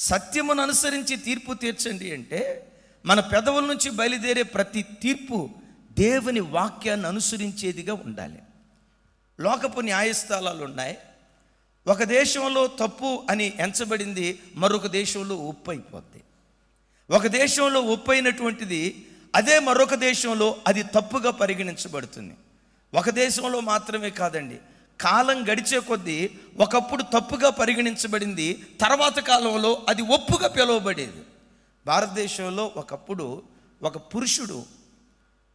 సత్యమును అనుసరించి తీర్పు తీర్చండి అంటే మన పెదవుల నుంచి బయలుదేరే ప్రతి తీర్పు దేవుని వాక్యాన్ని అనుసరించేదిగా ఉండాలి. లోకపు న్యాయస్థానాలు ఉన్నాయి. ఒక దేశంలో తప్పు అని ఎంచబడింది మరొక దేశంలో ఉప్పు అయిపోద్ది ఒక దేశంలో ఉప్పు అయినటువంటిది అదే మరొక దేశంలో అది తప్పుగా పరిగణించబడుతుంది. ఒక దేశంలో మాత్రమే కాదండి కాలం గడిచే కొద్దీ ఒకప్పుడు తప్పుగా పరిగణించబడింది తర్వాత కాలంలో అది ఒప్పుగా పిలువబడేది. భారతదేశంలో ఒకప్పుడు ఒక పురుషుడు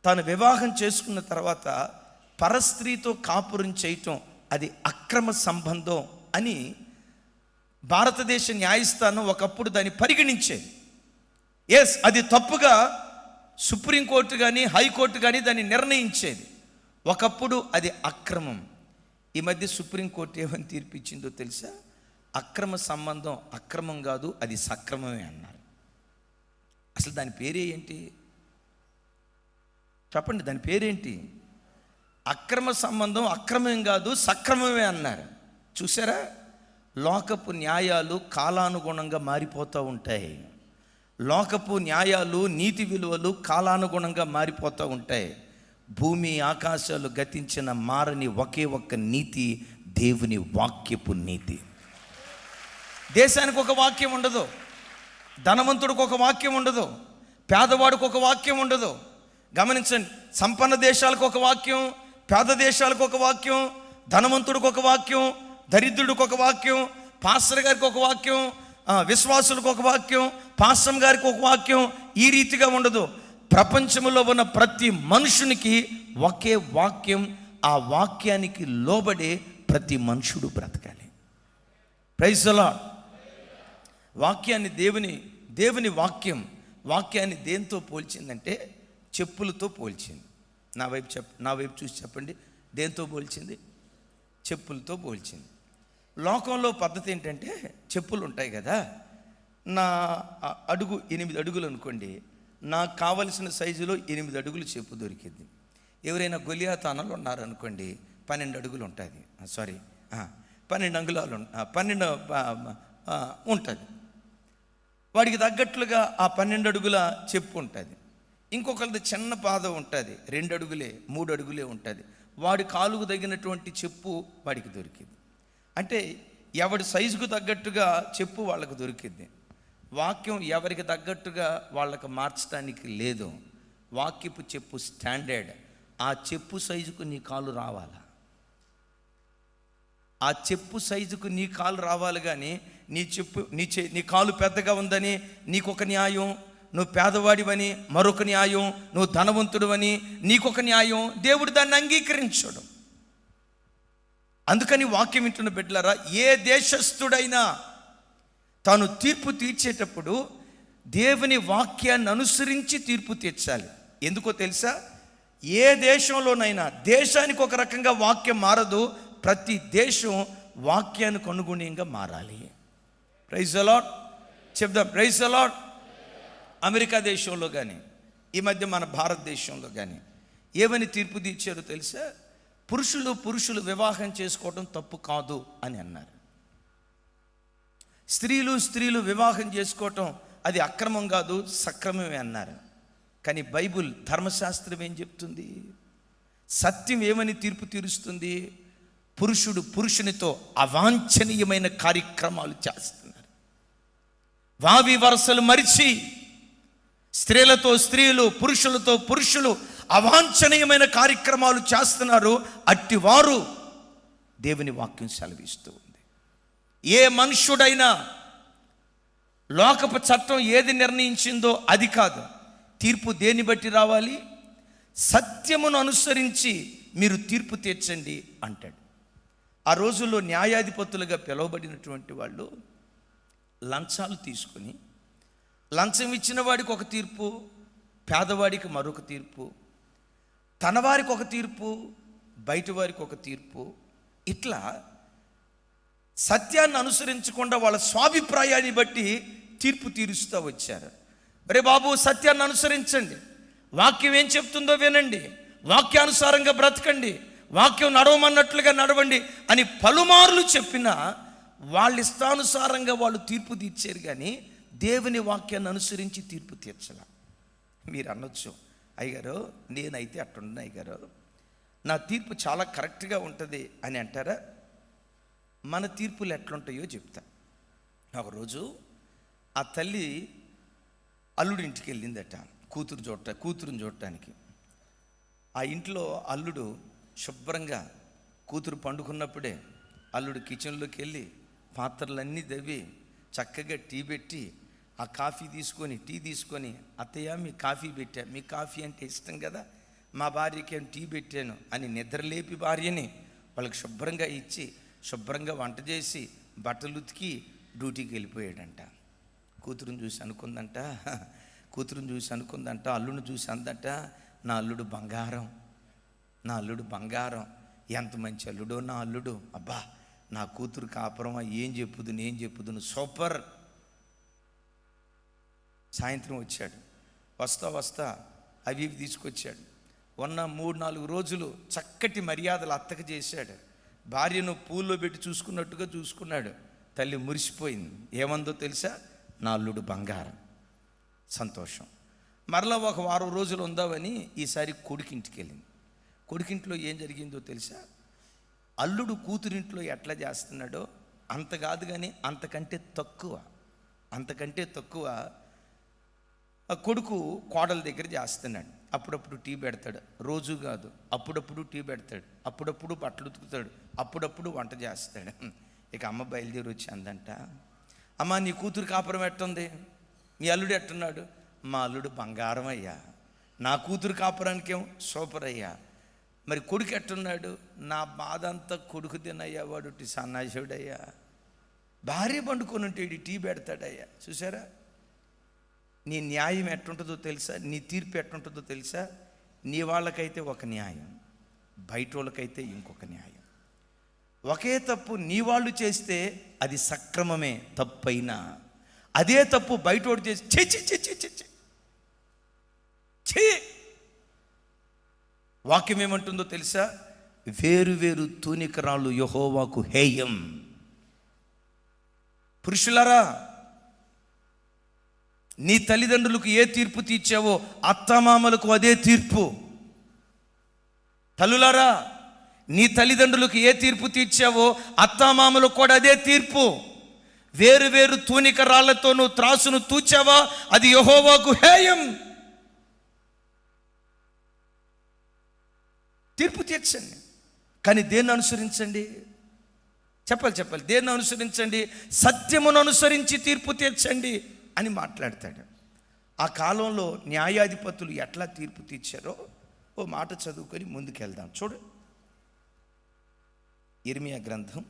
తాను వివాహం చేసుకున్న తర్వాత పరస్త్రీతో కాపురం చేయటం అది అక్రమ సంబంధం అని భారతదేశ న్యాయస్థానం ఒకప్పుడు దాన్ని పరిగణించేది. ఎస్ అది తప్పుగా సుప్రీంకోర్టు కానీ హైకోర్టు కానీ దాన్ని నిర్ణయించేది. ఒకప్పుడు అది అక్రమం. ఈ మధ్య సుప్రీంకోర్టు ఏమని తీర్పిచ్చిందో తెలుసా? అక్రమ సంబంధం అక్రమం కాదు అది సక్రమమే అన్నారు. అసలు దాని పేరే ఏంటి? చెప్పండి దాని పేరేంటి? అక్రమ సంబంధం అక్రమం కాదు సక్రమమే అన్నారు. చూసారా? లోకపు న్యాయాలు కాలానుగుణంగా మారిపోతూ ఉంటాయి. లోకపు న్యాయాలు నీతి విలువలు కాలానుగుణంగా మారిపోతూ ఉంటాయి. భూమి ఆకాశాలు గతించిన మారని ఒకే ఒక్క నీతి దేవుని వాక్యపు నీతి. దేశానికి ఒక వాక్యం ఉండదు. ధనవంతుడికి ఒక వాక్యం ఉండదు. పేదవాడికి ఒక వాక్యం ఉండదు. గమనించండి సంపన్న దేశాలకు ఒక వాక్యం పేద దేశాలకు ఒక వాక్యం ధనవంతుడికి ఒక వాక్యం దరిద్రుడికి ఒక వాక్యం పాస్టర్ గారికి ఒక వాక్యం విశ్వాసులకు ఒక వాక్యం పాస్టమ్ గారికి ఒక వాక్యం ఈ రీతిగా ఉండదు. ప్రపంచంలో ఉన్న ప్రతి మనుషునికి ఒకే వాక్యం ఆ వాక్యానికి లోబడే ప్రతి మనుషుడు బ్రతకాలి. ప్రైజలా వాక్యాన్ని దేవుని దేవుని వాక్యం వాక్యాన్ని దేంతో పోల్చిందంటే చెప్పులతో పోల్చింది. నా వైపు చెప్ నా వైపు చూసి చెప్పండి. దేంతో పోల్చింది? చెప్పులతో పోల్చింది. లోకంలో పద్ధతి ఏంటంటే చెప్పులు ఉంటాయి కదా. నా అడుగు ఎనిమిది అడుగులు అనుకోండి. నాకు కావలసిన సైజులో ఎనిమిది అడుగులు చెప్పు దొరికింది. ఎవరైనా గొలియాతానాలు ఉన్నారనుకోండి పన్నెండు అడుగులు ఉంటుంది. సారీ పన్నెండు అంగుళాలు పన్నెండు ఉంటుంది. వాడికి తగ్గట్లుగా ఆ పన్నెండు అడుగుల చెప్పు ఉంటుంది. ఇంకొకరిది చిన్న పాద ఉంటుంది రెండు అడుగులే మూడు అడుగులే ఉంటుంది. వాడి కాలుకు తగినటువంటి చెప్పు వాడికి దొరికింది. అంటే ఎవడి సైజుకు తగ్గట్టుగా చెప్పు వాళ్ళకు దొరికింది. వాక్యం ఎవరికి తగ్గట్టుగా వాళ్ళకు మార్చడానికి లేదు. వాక్యపు చెప్పు స్టాండర్డ్. ఆ చెప్పు సైజుకు నీ కాలు రావాలా? ఆ చెప్పు సైజుకు నీ కాలు రావాలి కానీ నీ చెప్పు నీ చే నీ కాలు పెద్దగా ఉందని నీకొక న్యాయం నువ్వు పేదవాడివని మరొక న్యాయం నువ్వు ధనవంతుడివని నీకొక న్యాయం. దేవుడు దాన్ని అంగీకరించడు. అందుకని వాక్యం వింటున్న బిడ్డలారా ఏ దేశస్థుడైనా తాను తీర్పు తీర్చేటప్పుడు దేవుని వాక్యాన్ని అనుసరించి తీర్పు తీర్చాలి. ఎందుకో తెలుసా? ఏ దేశంలోనైనా దేశానికి ఒక రకంగా వాక్యం మారదు ప్రతి దేశం వాక్యానికి అనుగుణంగా మారాలి. ప్రైజ్ అలాట్ చెప్దాం ప్రైజ్ అలాట్ అమెరికా దేశంలో కానీ ఈ మధ్య మన భారతదేశంలో కానీ ఏమని తీర్పు తీర్చారో తెలుసా? పురుషులు పురుషులు వివాహం చేసుకోవడం తప్పు కాదు అని అన్నారు. స్త్రీలు స్త్రీలు వివాహం చేసుకోవటం అది అక్రమం కాదు సక్రమమే అన్నారు. కానీ బైబుల్ ధర్మశాస్త్రం ఏం చెప్తుంది? సత్యం ఏమని తీర్పు తీరుస్తుంది? పురుషుడు పురుషునితో అవాంఛనీయమైన కార్యక్రమాలు చేస్తున్నారు. వావి వరసలు మరిచి స్త్రీలతో స్త్రీలు పురుషులతో పురుషులు అవాంఛనీయమైన కార్యక్రమాలు చేస్తున్నారు. అట్టివారు దేవుని వాక్యం సెలవిస్తూ ఏ మనుష్యుడైనా లోకపు చట్టం ఏది నిర్ణయించిందో అది కాదు. తీర్పు దేన్ని బట్టి రావాలి? సత్యమును అనుసరించి మీరు తీర్పు తీర్చండి అంటాడు. ఆ రోజుల్లో న్యాయాధిపతులుగా పిలువబడినటువంటి వాళ్ళు లంచాలు తీసుకొని లంచం ఇచ్చిన వాడికి ఒక తీర్పు పేదవాడికి మరొక తీర్పు తన వారికి ఒక తీర్పు బయటవారికి ఒక తీర్పు ఇట్లా సత్యాన్ని అనుసరించకుండా వాళ్ళ స్వాభిప్రాయాన్ని బట్టి తీర్పు తీరుస్తూ వచ్చారు. అరే బాబు సత్యాన్ని అనుసరించండి. వాక్యం ఏం చెప్తుందో వినండి. వాక్యానుసారంగా బ్రతకండి. వాక్యం నడవమన్నట్లుగా నడవండి అని పలుమార్లు చెప్పినా వాళ్ళ ఇష్టానుసారంగా వాళ్ళు తీర్పు తీర్చారు కానీ దేవుని వాక్యాన్ని అనుసరించి తీర్పు తీర్చాల. మీరు అనొచ్చు. అయ్యగారు నేనైతే అట్టుండను అయ్యగారు. నా తీర్పు చాలా కరెక్ట్గా ఉంటుంది అని అంటారా? మన తీర్పులు ఎట్లుంటాయో చెప్తా. ఒకరోజు ఆ తల్లి అల్లుడి ఇంటికి వెళ్ళిందట కూతురు చూడట కూతురుని చూడటానికి ఆ ఇంట్లో అల్లుడు శుభ్రంగా కూతురు పండుకున్నప్పుడే అల్లుడు కిచెన్లోకి వెళ్ళి పాత్రలన్నీ దవ్వి చక్కగా టీ పెట్టి ఆ కాఫీ తీసుకొని టీ తీసుకొని అత్తయ్య మీ కాఫీ పెట్టా మీ కాఫీ అంటే ఇష్టం కదా మా భార్యకి ఏం టీ పెట్టాను అని నిద్రలేపి భార్యని వాళ్ళకి శుభ్రంగా ఇచ్చి శుభ్రంగా వంట చేసి బట్టలు ఉతికి డ్యూటీకి వెళ్ళిపోయాడంట. కూతురుని చూసి అనుకుందంట కూతురుని చూసి అనుకుందంట అల్లుడిని చూసి అందంట నా అల్లుడు బంగారం నా అల్లుడు బంగారం ఎంత మంచి అల్లుడో నా అల్లుడు అబ్బా నా కూతురు కాపురం ఏం చెప్పుదు నేను చెప్పుదును సూపర్. సాయంత్రం వచ్చాడు. వస్తా వస్తా అవి ఇవి తీసుకొచ్చాడు. ఉన్న మూడు నాలుగు రోజులు చక్కటి మర్యాదలు అత్తకు చేశాడు. భార్యను పూల్లో పెట్టి చూసుకున్నట్టుగా చూసుకున్నాడు. తల్లి మురిసిపోయింది. ఏమందో తెలుసా? నా అల్లుడు బంగారం. సంతోషం. మరలా ఒక వారం రోజులు ఉందామని ఈసారి కొడుకింటికి వెళ్ళింది కొడుకింట్లో ఏం జరిగిందో తెలుసా? అల్లుడు కూతురింట్లో ఎట్లా చేస్తున్నాడో అంత కాదు కానీ అంతకంటే తక్కువ అంతకంటే తక్కువ ఆ కొడుకు కోడల దగ్గర చేస్తున్నాడు. అప్పుడప్పుడు టీ పెడతాడు. రోజు కాదు. అప్పుడప్పుడు టీ పెడతాడు. అప్పుడప్పుడు బట్టలు ఉతుకుతాడు. అప్పుడప్పుడు వంట చేస్తాడు. ఇక అమ్మ బయలుదేరి వచ్చి అందంట అమ్మ నీ కూతురు కాపురం ఎట్టుంది? మీ అల్లుడు ఎట్టున్నాడు? మా అల్లుడు బంగారం అయ్యా. నా కూతురు కాపురానికేం? సూపర్ అయ్యా. మరి కొడుకు ఎట్టున్నాడు? నా బాధ అంతా కొడుకు తినయ్యా వాడు. సన్నాసుడయ్యా భార్య పండుకొని ఉంటే టీ పెడతాడయ్యా. చూసారా? నీ న్యాయం ఎట్టుంటుందో తెలుసా? నీ తీర్పు ఎట్టుంటుందో తెలుసా? నీ వాళ్ళకైతే ఒక న్యాయం బయట వాళ్ళకైతే ఇంకొక న్యాయం. ఒకే తప్పు నీ వాళ్ళు చేస్తే అది సక్రమమే తప్పైనా అదే తప్పు బయటోడు చేసి చి చి చి చి చి ఛీ వాక్యం ఏమంటుందో తెలుసా? వేరు వేరు తూనికరాలు యహోవాకు హేయం. పురుషులారా నీ తల్లిదండ్రులకు ఏ తీర్పు తీర్చావో అత్తమామలకు అదే తీర్పు. తల్లులారా నీ తల్లిదండ్రులకు ఏ తీర్పు తీర్చావో అత్తామామలకు కూడా అదే తీర్పు. వేరు వేరు తూనిక రాళ్ళతోనూ త్రాసును తూచావా? అది యహోవాకు హేయం. తీర్పు తీర్చండి. కానీ దేన్ని అనుసరించండి? చెప్పాలి చెప్పాలి. దేన్ని అనుసరించండి? సత్యమును అనుసరించి తీర్పు తీర్చండి. అని మాట్లాడతాడు. ఆ కాలంలో న్యాయాధిపతులు ఎట్లా తీర్పు తీర్చారో ఓ మాట చదువుకొని ముందుకెళ్దాం. చూడు. ఇర్మియా గ్రంథం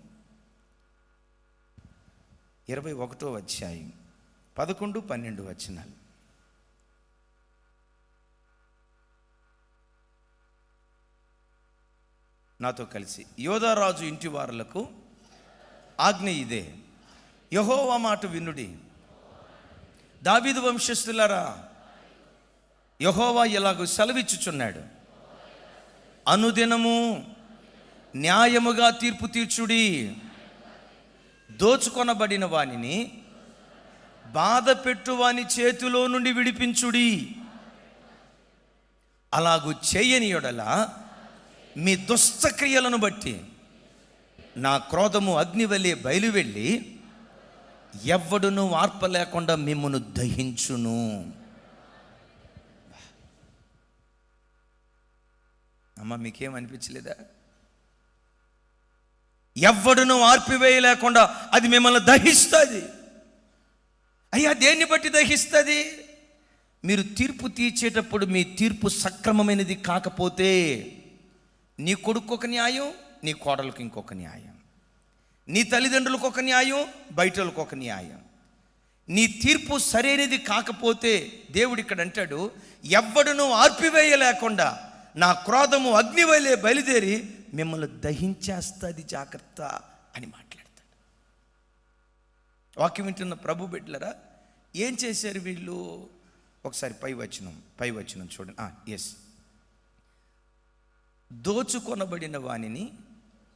ఇరవై ఒకటో అధ్యాయం పదకొండు పన్నెండు వచనాలు. నాతో కలిసి. యోధారాజు ఇంటి వారులకు ఆజ్ఞ ఇదే. యహోవా మాట వినుడి. దావిదు వంశస్థులారా యహోవా ఇలాగ సెలవిచ్చుచున్నాడు. అనుదినము న్యాయముగా తీర్పు తీర్చుడి దోచుకొనబడిన వానిని బాధ పెట్టువాని చేతిలో నుండి విడిపించుడి. అలాగూ చేయని యొడల మీ దుష్టక్రియలను బట్టి నా క్రోధము అగ్నివలే బయలువెళ్ళి ఎవడును వార్ప లేకుండా మిమ్మను దహించును. అమ్మ మీకేం అనిపించలేదా? ఎవ్వడును ఆర్పివేయలేకుండా అది మిమ్మల్ని దహిస్తుంది. అయ్యా దేన్ని బట్టి దహిస్తుంది? మీరు తీర్పు తీర్చేటప్పుడు మీ తీర్పు సక్రమమైనది కాకపోతే నీ కొడుకు ఒక న్యాయం నీ కోడలకు ఇంకొక న్యాయం. నీ తల్లిదండ్రులకు ఒక న్యాయం బయటలకు ఒక న్యాయం. నీ తీర్పు సరైనది కాకపోతే దేవుడు ఇక్కడ అంటాడు ఎవ్వడును ఆర్పివేయలేకుండా నా క్రోధము అగ్నివైలే బయలుదేరి మిమ్మల్ని దహించేస్తుంది జాగ్రత్త అని మాట్లాడతాడు. వాక్యం వింటున్న ప్రభు బిడ్డలరా ఏం చేశారు వీళ్ళు? ఒకసారి పై వచనం పై వచనం చూడండి. ఎస్ దోచుకొనబడిన వానిని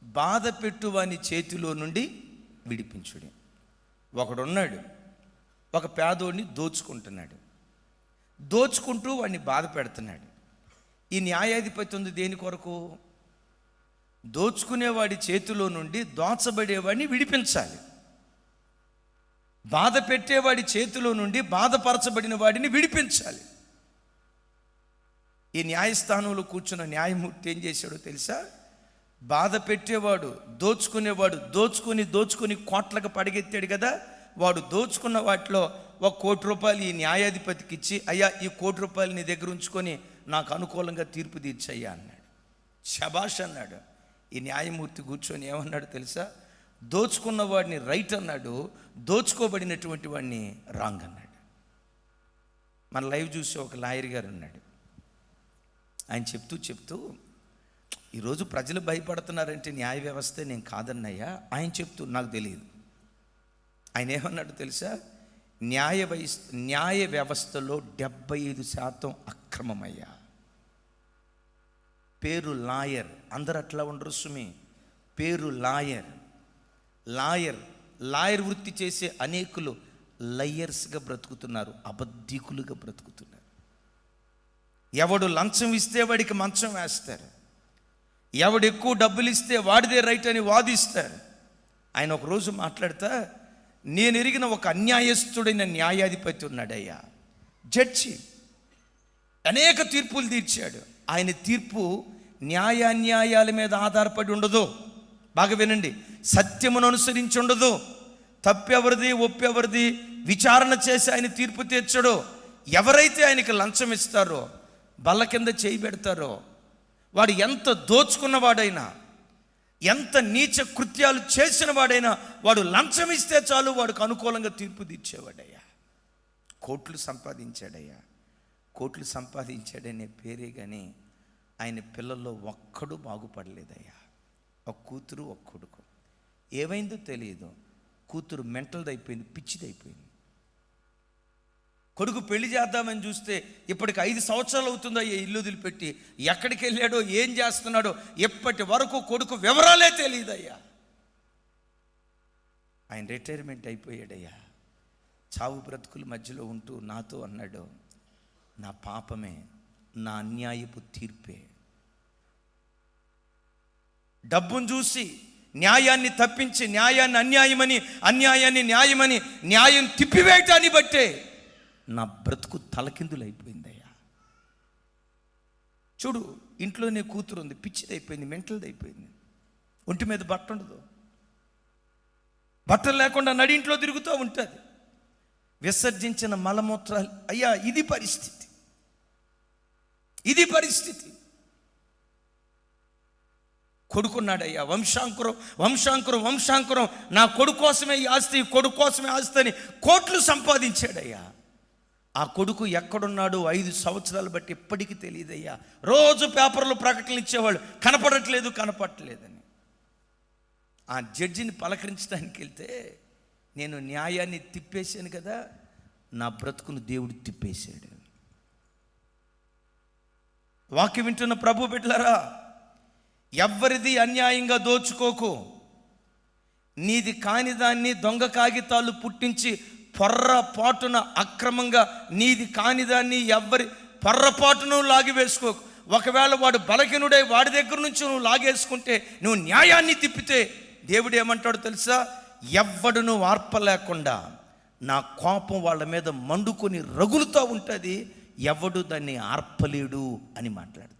బాధ పెట్టువాని చేతిలో నుండి విడిపించుడి. ఒకడున్నాడు ఒక పేదోడిని దోచుకుంటున్నాడు. దోచుకుంటూ వాడిని బాధ పెడుతున్నాడు. ఈ న్యాయాధిపతి ఉంది దేని కొరకు? దోచుకునేవాడి చేతిలో నుండి దోచబడేవాడిని విడిపించాలి. బాధ పెట్టేవాడి చేతిలో నుండి బాధపరచబడిన వాడిని విడిపించాలి. ఈ న్యాయస్థానంలో కూర్చున్న న్యాయమూర్తి ఏం చేశాడో తెలుసా? బాధ పెట్టేవాడు దోచుకునేవాడు దోచుకొని దోచుకుని కోట్లకు పడిగెత్తాడు కదా. వాడు దోచుకున్న వాటిలో ఒక కోటి రూపాయలు ఈ న్యాయాధిపతికి ఇచ్చి అయ్యా ఈ కోటి రూపాయలు నీ దగ్గర ఉంచుకొని నాకు అనుకూలంగా తీర్పు తీర్చయ్యా అన్నాడు. శబాష్ అన్నాడు. ఈ న్యాయమూర్తి కూర్చొని ఏమన్నాడు తెలుసా? దోచుకున్న వాడిని రైట్ అన్నాడు. దోచుకోబడినటువంటి వాడిని రాంగ్ అన్నాడు. మన లైవ్ చూసి ఒక లాయర్ గారు ఉన్నాడు. ఆయన చెప్తూ చెప్తూ ఈరోజు ప్రజలు భయపడుతున్నారంటే న్యాయ వ్యవస్థే నేను కాదన్నయ్యా. ఆయన చెప్తూ నాకు తెలియదు. ఆయన ఏమన్నాడు తెలుసా? న్యాయ వయస్ న్యాయ వ్యవస్థలో డెబ్బై ఐదు శాతం అక్రమమయ్యా. పేరు లాయర్. అందరు అట్లా ఉండరు సుమి. పేరు లాయర్. లాయర్ లాయర్ వృత్తి చేసే అనేకులు లయర్స్గా బ్రతుకుతున్నారు అబద్ధికులుగా బ్రతుకుతున్నారు. ఎవడు లంచం ఇస్తే వాడికి మంచం వేస్తారు. ఎవడు ఎక్కువ డబ్బులు ఇస్తే వాడిదే రైట్ అని వాదిస్తారు. ఆయన ఒకరోజు మాట్లాడతా నేను ఎరిగిన ఒక అన్యాయస్తుడైన న్యాయాధిపతి ఉన్నాడయ్యా. జడ్జి. అనేక తీర్పులు తీర్చాడు. ఆయన తీర్పు న్యాయాన్యాయాల మీద ఆధారపడి ఉండదు. బాగా వినండి. సత్యమును అనుసరించి ఉండదు. తప్పెవరిది ఒప్పెవరిది విచారణ చేసి ఆయన తీర్పు తీర్చడు. ఎవరైతే ఆయనకి లంచం ఇస్తారో బల్ల కింద చేయి పెడతారో వాడు ఎంత దోచుకున్నవాడైనా ఎంత నీచ కృత్యాలు చేసిన వాడైనా వాడు లంచం ఇస్తే చాలు వాడికి అనుకూలంగా తీర్పు తీర్చేవాడయ్యా. కోట్లు సంపాదించాడయ్యా. కోట్లు సంపాదించాడనే పేరే కానీ ఆయన పిల్లల్లో ఒక్కడు బాగుపడలేదయ్యా. ఒక కూతురు ఒక కొడుకు. ఏమైందో తెలియదు. కూతురు మెంటల్ది అయిపోయింది పిచ్చిది అయిపోయింది కొడుకు పెళ్ళి చేద్దామని చూస్తే ఇప్పటికి ఐదు సంవత్సరాలు అవుతుందో ఈ ఇల్లు వదిలిపెట్టి ఎక్కడికి వెళ్ళాడో ఏం చేస్తున్నాడో ఎప్పటి వరకు కొడుకు వివరాలే తెలియదయ్యా. ఆయన రిటైర్మెంట్ అయిపోయాడయ్యా. చావు బ్రతుకుల మధ్యలో ఉంటూ నాతో అన్నాడు నా పాపమే నా అన్యాయపు తీర్పే. డబ్బును చూసి న్యాయాన్ని తప్పించి న్యాయాన్ని అన్యాయమని అన్యాయాన్ని న్యాయమని న్యాయం తిప్పివేయటాన్ని బట్టే నా బ్రతుకు తలకిందులైపోయిందయ్యా. చూడు ఇంట్లోనే కూతురు ఉంది పిచ్చిదైపోయింది మెంటల్ది అయిపోయింది ఒంటి మీద బట్ట ఉండదు బట్టలు లేకుండా నడింట్లో తిరుగుతూ ఉంటుంది. విసర్జించిన మలమూత్రాలు అయ్యా ఇది పరిస్థితి. ఇది పరిస్థితి. కొడుకున్నాడయ్యా వంశాంకురం వంశాంకురం వంశాంకురం. నా కొడుకు కోసమే ఆస్తి ఈ కొడుకు కోసమే ఆస్తి అని కోట్లు సంపాదించాడయ్యా. ఆ కొడుకు ఎక్కడున్నాడో ఐదు సంవత్సరాలు బట్టి ఇప్పటికీ తెలియదయ్యా. రోజు పేపర్లో ప్రకటనలు ఇచ్చేవాళ్ళు కనపడట్లేదు కనపడట్లేదని. ఆ జడ్జిని పలకరించడానికి వెళ్తే నేను న్యాయాన్ని తిప్పేశాను కదా నా బ్రతుకును దేవుడు తిప్పేశాడు. వాక్యం వింటున్న ప్రభు బిడ్డలారా ఎవ్వరిది అన్యాయంగా దోచుకోకు. నీది కాని దాన్ని దొంగ కాగితాలు పుట్టించి పొర్రపాటున అక్రమంగా నీది కాని దాన్ని ఎవ్వరి పొర్రపాటును లాగివేసుకోకు ఒకవేళ వాడు బలహీనుడై వాడి దగ్గర నుంచి నువ్వు లాగేసుకుంటే నువ్వు న్యాయాన్ని తిప్పితే దేవుడు ఏమంటాడు తెలుసా? ఎవ్వడును వార్పలేకుండా నా కోపం వాళ్ళ మీద మండుకొని రగులుతూ ఉంటుంది. ఎవడు దాన్ని ఆర్పలేడు అని మాట్లాడతాడు.